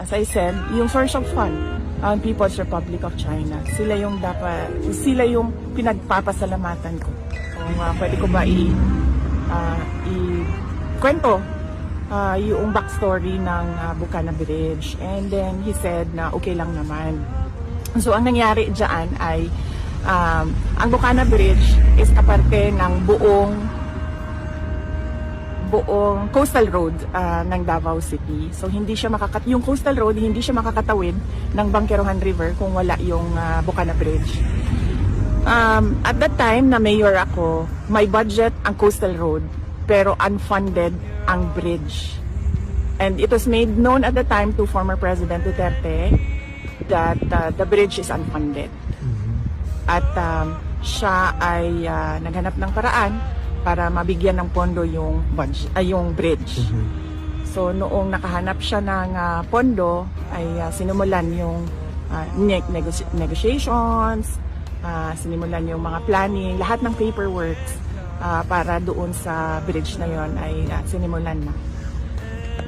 as I said, yung source of fund, ang People's Republic of China. Sila yung dapat, sila yung pinagpapasalamatan ko. Kung ah, pwede ko ba i, ah, i kwento ah, yung backstory ng ah, Bukana Bridge. And then he said na okay lang naman. So ang nangyari dyan ay um, ang Bukana Bridge is kaparte ng buong buong coastal road ah, ng Davao City. So hindi siya makakat yung coastal road hindi siya makakatawid ng Bangkerohan River kung wala yung ah, Bukana Bridge. Um, at that time na mayor ako, may budget ang coastal road pero unfunded ang bridge. And it was made known at the time to former President Duterte that uh, the bridge is unfunded. At um, siya ay uh, naghanap ng paraan para mabigyan ng pondo yung budget, ay yung bridge. So noong nakahanap siya ng ah, pondo ay ah, sinimulan yung ah, ne- negotiations, ah, sinimulan yung mga planning, lahat ng paperwork ah, para doon sa bridge na yon ay ah, sinimulan na.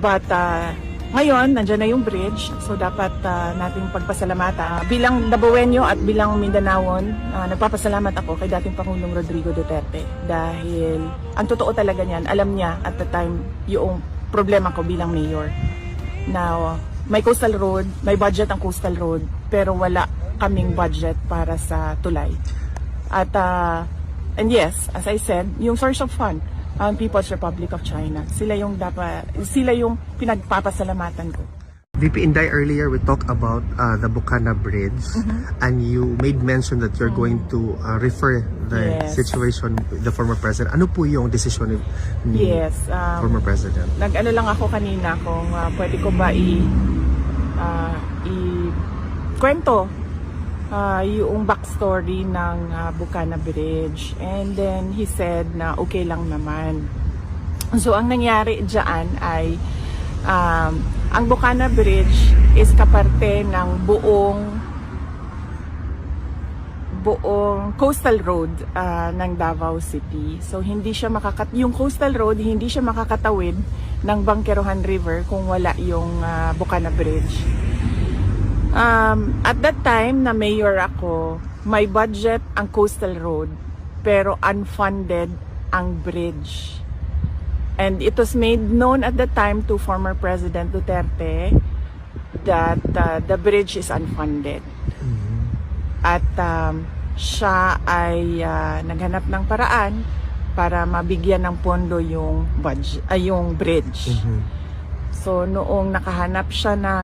But ah, ngayon, nandiyan na yung bridge, so dapat ah, nating pagpasalamatan. Bilang Dabawenyo at bilang Mindanaon, ah, nagpapasalamat ako kay dating Pangulong Rodrigo Duterte dahil ang totoo talaga niyan, alam niya at the time yung problema ko bilang mayor. Now, may coastal road, may budget ang coastal road, pero wala kaming budget para sa tulay. At uh, and yes, as I said, yung source of fund, ang People's Republic of China. Sila yung dapat sila yung pinagpapasalamatan ko. VP Inday, earlier we talked about uh, the Bukana Bridge and you made mention that you're going to uh, refer the Yes. situation with the former president. Ano po yung decision ni, Yes, um, former president? nag-ano lang ako kanina kung ah, pwede ko ba i ah, i kwento ah, yung backstory ng ah, Bukana Bridge and then he said na okay lang naman so ang nangyari dyan ay um, ang Bukana Bridge is kaparte ng buong buong coastal road ah, ng Davao City. So hindi siya makakat yung coastal road hindi siya makakatawid ng Bangkerohan River kung wala yung ah, Bukana Bridge. Um, at that time na mayor ako, may budget ang coastal road pero unfunded ang bridge. And it was made known at the time to former President Duterte that uh, the bridge is unfunded at um, siya ay ah, naghanap ng paraan para mabigyan ng pondo yung budget, ay yung bridge. So noong nakahanap siya na